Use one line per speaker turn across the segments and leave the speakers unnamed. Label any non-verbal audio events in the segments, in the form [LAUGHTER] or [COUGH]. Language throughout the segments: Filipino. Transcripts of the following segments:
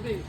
Good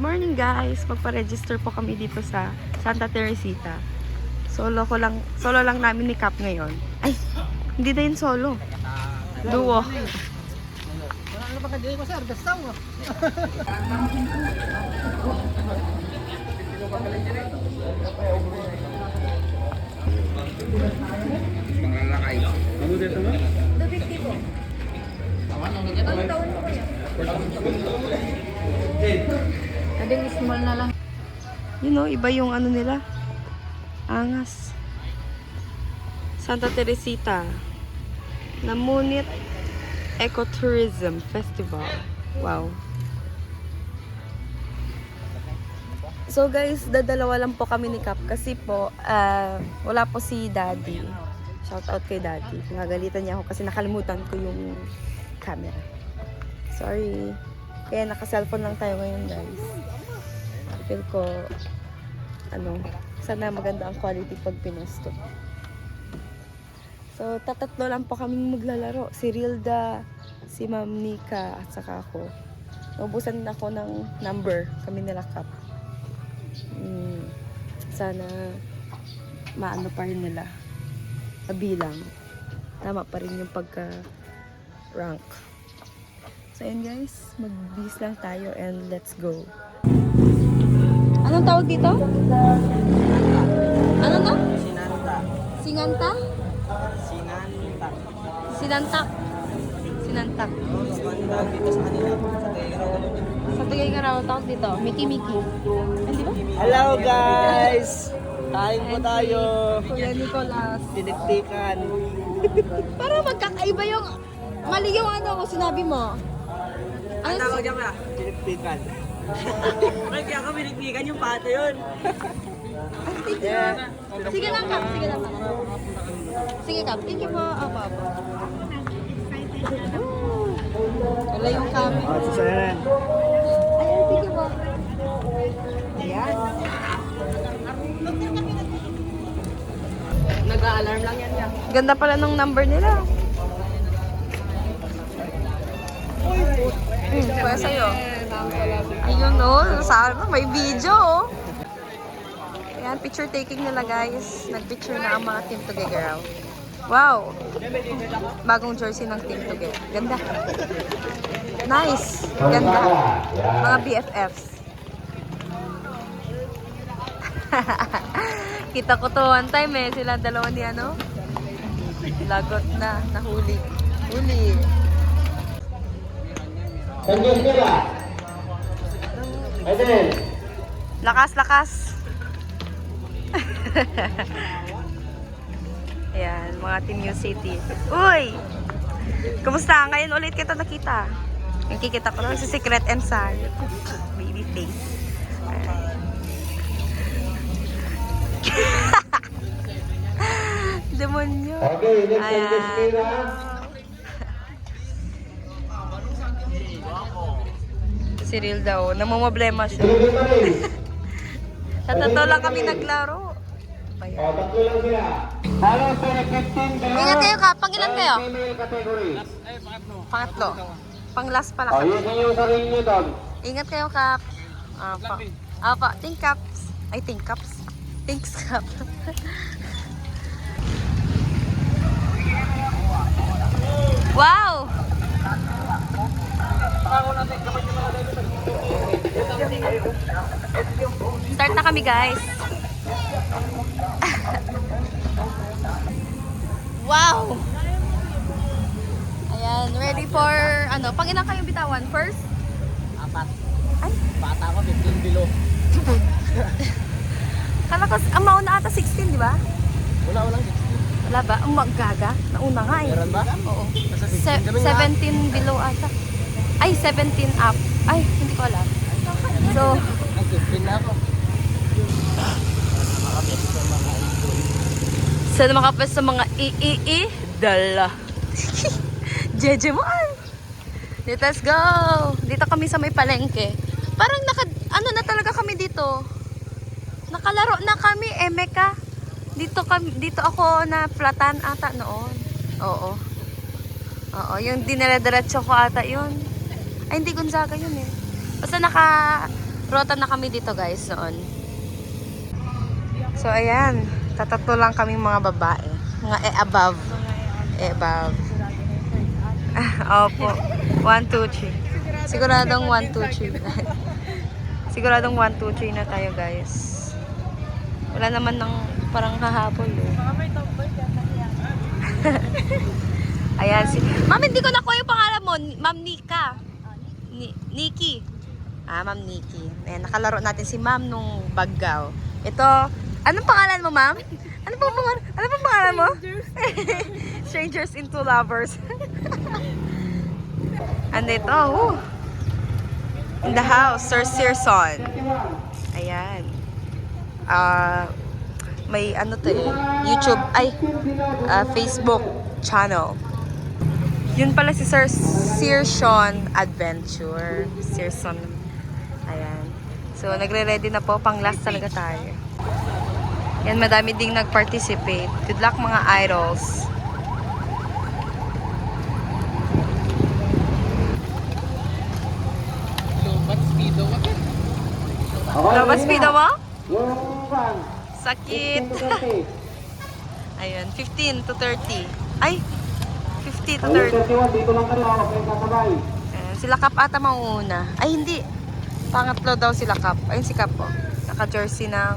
morning guys! Magpa-register po kami dito sa Santa Teresita. Solo ko lang, solo lang namin ni Cap ngayon. Ay, hindi na yun solo. Duo.
Ano ba kadili mo sir? Gastaw mo.
Ading small na lang.
You know, iba yung ano nila. Angas. Santa Teresita. Namunit Ecotourism Festival. Wow. So guys, dadalawa lang po kami ni Cap kasi po ah, wala po si Daddy. Shout out kay Daddy. Nagalitan niya ako kasi nakalimutan ko yung camera. Sorry. Kaya naka-cellphone lang tayo ngayon guys. Feel ko ano, sana maganda ang quality pag pinusto. So, tatatlo lang po kaming maglalaro. Si Rilda, si Ma'am Nika, at saka ako. Naubusan din ako ng number. Kami nila Kap. Mm, sana maano pa rin nila. Kabilang. Tama pa rin yung pagka-rank. So, yun guys. Mag-bis lang tayo and let's go. Anong tawag dito? Ano to?
Sinanta.
Singanta?
Sinanta.
Sinantak. Sinantak.
Sinanta dito sa kanila. Sa Tegro.
Sa tingin ka raw tawag dito, Miki Miki.
Hello guys! Tayo po tayo.
Kuya Nicolas.
Tiniktikan. [LAUGHS]
Para magkakaiba yung mali yung ano sinabi mo. Ano si-
niya ba? Tiniktikan. [LAUGHS] Ay, kaya kami tiniktikan yung pato yun. Yeah.
Sige lang, Kap. Sige lang. Kap. Sige, Kap. Thank you po. Apo, apo. Wala yung kami.
Oh, susayan.
Ayan, thank you po. Ayan.
Nag-a-alarm lang yan yan.
Ganda pala ng number nila. Hmm, kaya sa'yo. Ayun oh, sana may video oh. Ayan, picture taking nila guys. Nagpicture na ang mga team together. Wow! Bagong jersey ng team together. Ganda. Nice. Ganda. Mga BFFs. [LAUGHS] Kita ko to one time eh. Sila dalawa ni ano. Lagot na. Nahuli. Huli.
Tanggal nila. Ayan.
Lakas, lakas. [LAUGHS] Ayan, mga Team New City. Uy! Kumusta? Ngayon ulit kita nakita. Nakikita ko lang sa Secret and Sun. Baby face. [LAUGHS] Demonyo.
Okay, next
Ayan. Real daw, namumblema siya. [LAUGHS] Sa totoo lang kami naglaro. Ayan.
O, tatlo lang sila. Halos sa 15 below.
Ingat kayo ka, pang ilan kayo?
Female category.
Pangatlo. Pang last pala
O,
kami.
yun yung sarili nyo doon.
Ingat kayo, Kap. Apa. Apa. Think Caps. Ay, think Caps. Thanks, Cap. [LAUGHS] wow! Start na kami, guys. wow! Ayan, ready for, ano, pang ilang kayong bitawan? First?
Apat.
Ay,
Bata ko 15 below. [LAUGHS]
Kala ko, ang mauna ata 16, di ba?
Wala, walang 16.
Wala ba? Ang magaga. Nauna nga eh.
Meron ba?
Oo.
Nasa 16
Se-
kami nga.
17 below ata. Ay, 17 up. Ay, hindi ko alam. So,
Ang 15 na ako.
sa mga pa sa mga i-i-i, dala. [LAUGHS] Jeje mo ay. Let's go! Dito kami sa may palengke. Parang naka, ano na talaga kami dito. Nakalaro na kami, Emeka. Dito kami, dito ako na platan ata noon. Oo. Oo, yung dinire-diretso ko ata yun. Ay, hindi Gonzaga yun eh. Basta naka rota na kami dito guys noon. So ayan, tatatlo lang kaming mga babae. Mga e above. E above. Ah, [LAUGHS] Opo. 1, 2, 3. Siguradong 1, 2, 3. Siguradong 1, 2, 3 na tayo guys. Wala naman ng parang hahapon eh. [LAUGHS] Ayan si... Ma'am, hindi ko nakuha yung pangalan mo. Ma'am Nika. Ni Nikki. Ah, Ma'am Nikki. Ayan, nakalaro natin si Ma'am nung Baggaw. Ito, anong pangalan mo, Ma'am? Ano pong pangalan? Ano pong pangalan mo? [LAUGHS] Strangers into lovers. [LAUGHS] And ito, oh. In the house, Sir Searson. Ayan. Ah, may ano to eh, YouTube, ay, ah, Facebook channel. Yun pala si Sir Searson Adventure. Searson. Ayan. So, nagre-ready na po. Pang last talaga tayo. Yan, madami ding nag-participate. Good luck mga idols. Labas speedo mo? Sakit.
15 to 30.
Ayun, 15 to 30. Ay, 50 to
Ayun,
30.
31, dito lang kayo. Huwag kayong kasabay.
Ayan, sila Kap ata mauuna. Ay, hindi. Pangatlo daw sila Kap. Ayun si Kap po. Naka-jersey ng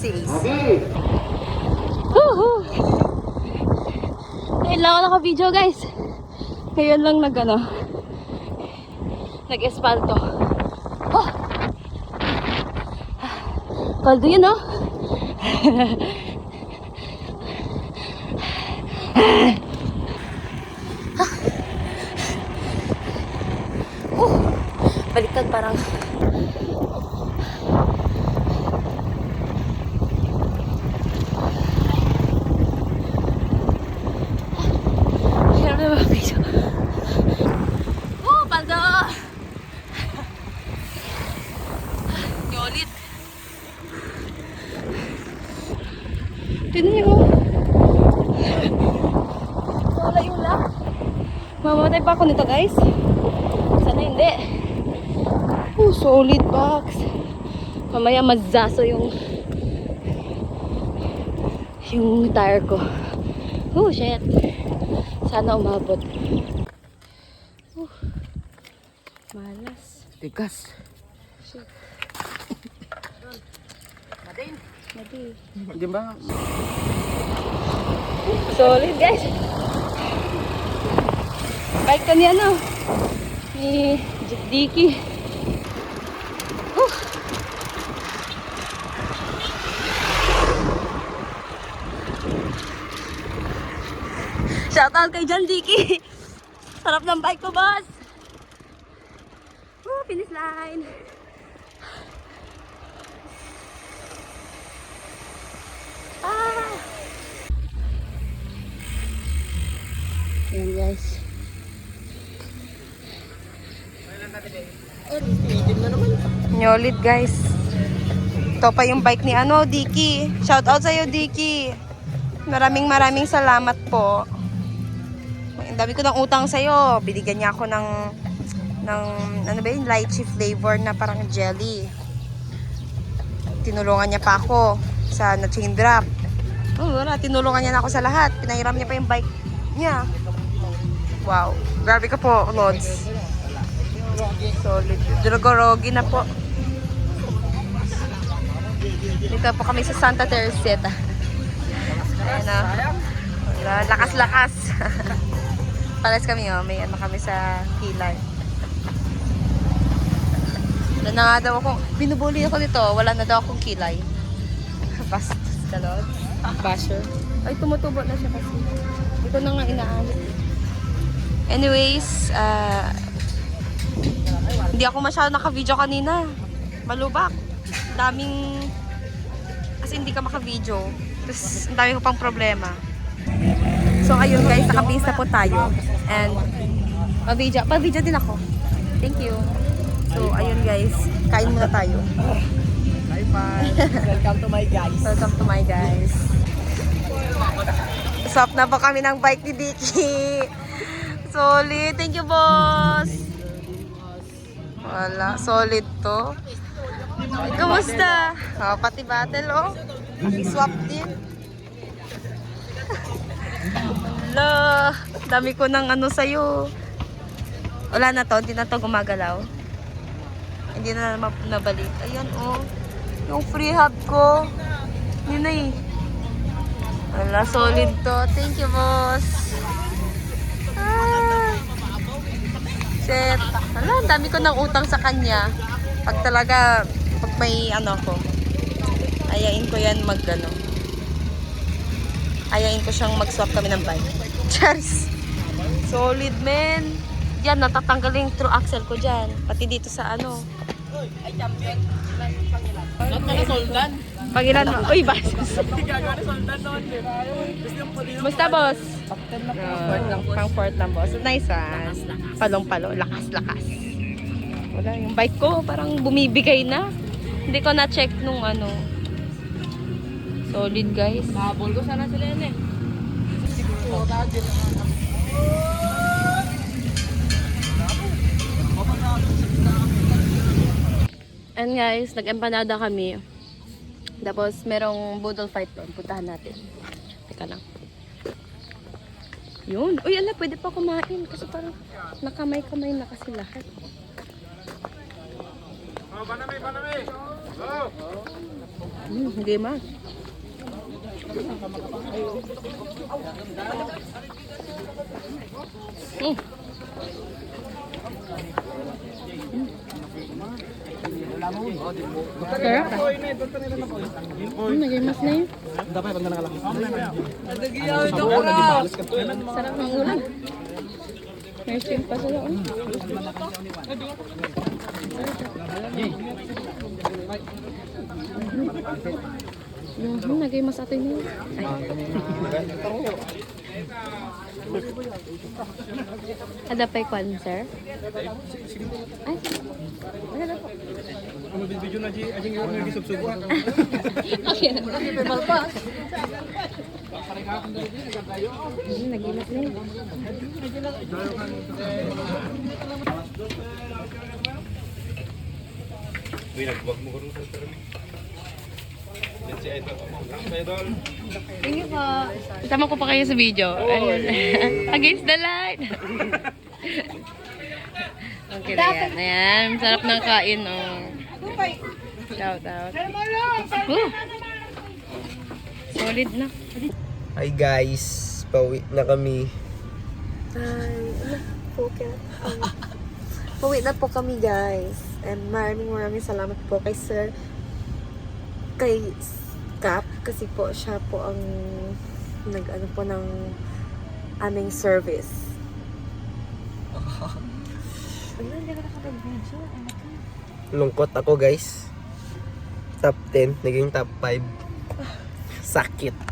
si Ace.
Okay.
Ngayon lang ako naka-video guys. Ngayon lang nag ano, nag-espalto. Oh! Kaldo yun oh.
Oh, [LAUGHS] parang.
Hirap na mag-video. Oh, paldo!
Yolit.
Tignan niyo. Wala yung. Mamamatay pa ako nito guys. Sana hindi. Oh, solid box. Mamaya mazaso yung yung tire ko. Oh, shit. Sana umabot. Oh, malas.
Tigas.
Madi.
Di ba?
Solid guys. Bike ka ni ano? Ni Jeep
Shoutout kay John Dicky. [LAUGHS] Sarap ng bike ko, boss. Woo, finish line. Ah!
Ayan guys.
Nyolit, guys. Ito pa yung bike ni ano, Dicky. Shoutout sa'yo, Dicky. Maraming maraming salamat po. Dami ko ng utang sa'yo. Binigyan niya ako ng, ng ano ba yun, lychee flavor na parang jelly. Tinulungan niya pa ako sa na chain drop. Oh, wala. Tinulungan niya na ako sa lahat. Pinahiram niya pa yung bike niya. Wow. Grabe ka po, Lods. Solid. Durogorogi na po. Dito po kami sa Santa Teresita. Ayan o. Wala, Lakas-lakas. [LAUGHS] Palas kami oh. May ano kami sa kilay. Wala na nga daw akong, binubuli ako dito. Wala na daw akong kilay. [LAUGHS] Bastos ka, Lord. Basher. Ay, tumutubo na siya kasi. Ko na nga inaamit. Anyways, ah, hindi ako masyado naka-video kanina. Malubak. Daming... Kasi hindi ka maka-video. Tapos, ang dami ko pang problema. So, ayun guys, nakabase na po tayo. And, pa-video. Pa-video din ako. Thank you. So, ayun guys, kain muna tayo.
Bye bye. Welcome to my guys. [LAUGHS]
Welcome to my guys. Swap na po kami ng bike ni Dicky. Solid. Thank you, boss. Wala, solid to. Ay, kumusta? Oh, pati battle, oh. Paki-swap din. Hala, dami ko ng ano sa'yo. Wala na to, hindi na to gumagalaw. Hindi na nabalik. Ayan, oh. Yung free hub ko. Yun na eh. Wala, solid to. Thank you, boss. Ah. Shit. Ang dami ko ng utang sa kanya. Pag talaga, pag may ano ko, ayain ko yan mag ano. Ayain ko siyang mag-swap kami ng bike. Cheers! Solid, man. Yan, natatanggal yung true axle ko dyan. Pati dito sa ano. Pangilan mo. Uy, basis. Basta, boss. Pang fourth lang, boss. Nice, ah. Palong-palo. Lakas-lakas. Wala, yung bike ko parang bumibigay na. Hindi ko na-check nung ano. Solid, guys.
Habol ko sana sila yan eh.
And guys, nag-empanada kami. Tapos, merong budol fight doon. Puntahan natin. Teka lang. Yun. Uy, ala, pwede pa kumain. Kasi parang nakamay-kamay na kasi lahat.
Oh, banami, banami. Oh.
Hmm, hindi ma. Hmm. Sarap ah. Hmm, nagay-mas na yun. Sarap ng ulam. May shrimp pa sila. oh. Yung hmm, nagay-mas atin yun. Ay. Ada pa ikwan, sir? Ay, wala po.
Video na di ajing yung mga gisubsubo.
Okay na. Nag-imas na yun.
Uy, nagwag mo ko rin sa termi. Si Idol. Si Idol.
Thank you po. Kasama ko pa kayo sa video. Ayun. [LAUGHS] Against the light. [LAUGHS] okay na yan. Ayan. Sarap ng kain, oh. Shout out. Woo! Solid na.
Hi guys, pauwi na kami.
Kaya? Um, Pauwi na po kami guys. And maraming maraming salamat po kay Sir kay kasi po siya po ang nag ano po ng aming service. [LAUGHS] Ano, hindi ka nakapag-video. Ano?
Lungkot ako guys. Top 10, naging top 5. Sakit.